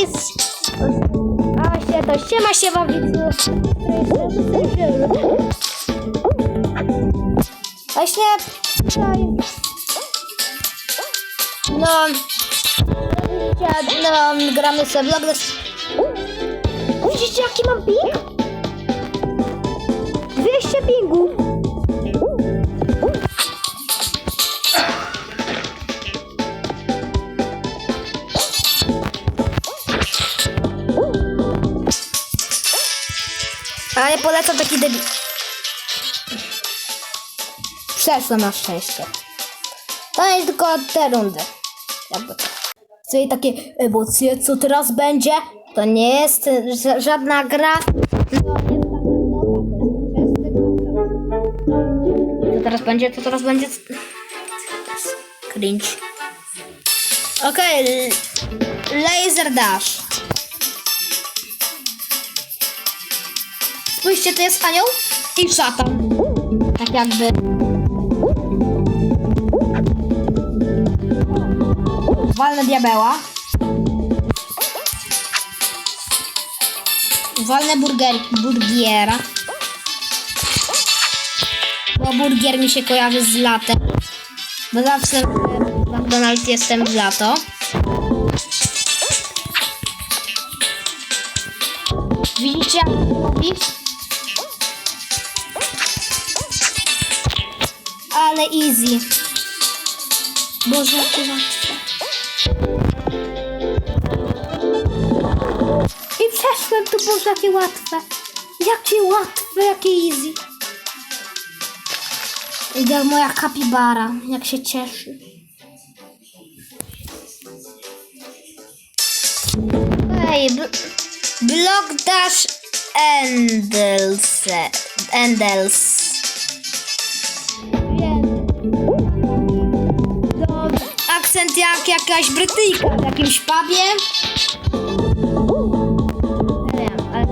jest. A właśnie to siema się wam Właśnie. No. No, gramy sobie Roblox. Widzicie jaki mam ping? 200 pingu. Ale polecam taki debil. Przeszłem na szczęście. To jest tylko te rundy. Jakby to. Czyli takie emocje, co teraz będzie, to nie jest ża- żadna gra. Co teraz będzie, co teraz będzie? Cringe. Okej, l- laser dash. Spójrzcie, to jest anioł i szatan. Tak jakby. Walnę diabeła. Walnę burger, burgiera. Bo burgier mi się kojarzy z latem. Bo zawsze w McDonald's jestem w lato. Widzicie jak to robi? Ale easy. Boże, jakie. I przeszłem tu, Boże, jakie łatwe. Jakie łatwe, jakie easy. Idę moja kapibara, jak się cieszy. Ej, bl Block Dash Endels. Endels. Akcent jak jakaś Brytyjka w jakimś pubie. Nie wiem, ale...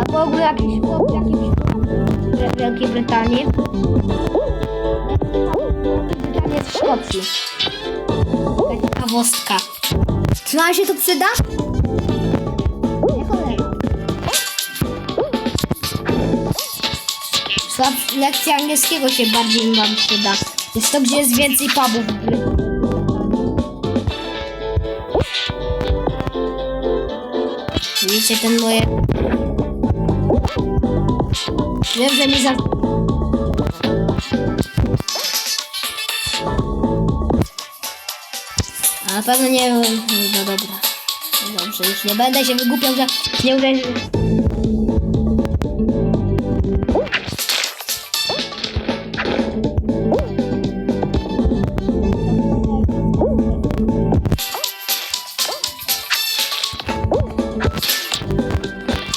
A w ogóle jakiś chłop w jakimś w Wielkiej Brytanii. Brytania jest w Szkocji. Taka ciekawostka. Czy nam się to przyda? Nie cholera. Lekcja angielskiego się bardziej wam przyda. Jest to, gdzie jest więcej pubów. Widzicie ten moje... Wiem, że mi za... A na pewno nie... No dobra. No Dobrze, już nie będę się wygłupiał, że nie uwierzę.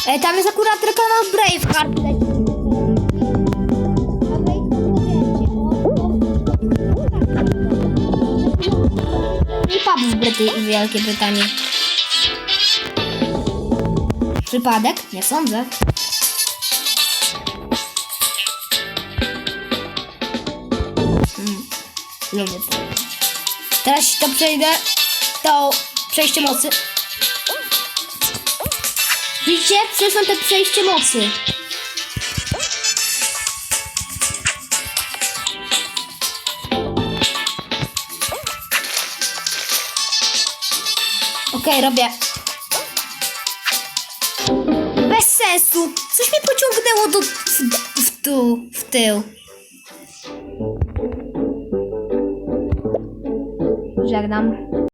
Ej, tam jest akurat reklama Braveheart. I pub w, Bryty- Wielkiej Brytanii. Przypadek? Nie sądzę. Hmm. Lubię to. Teraz to przejdę. To przejście mocy. Widzicie? Przeszłam te przejście mocy. Okej, robię. Bez sensu. Coś mnie pociągnęło do... w, w, tu, w tył. Żegnam.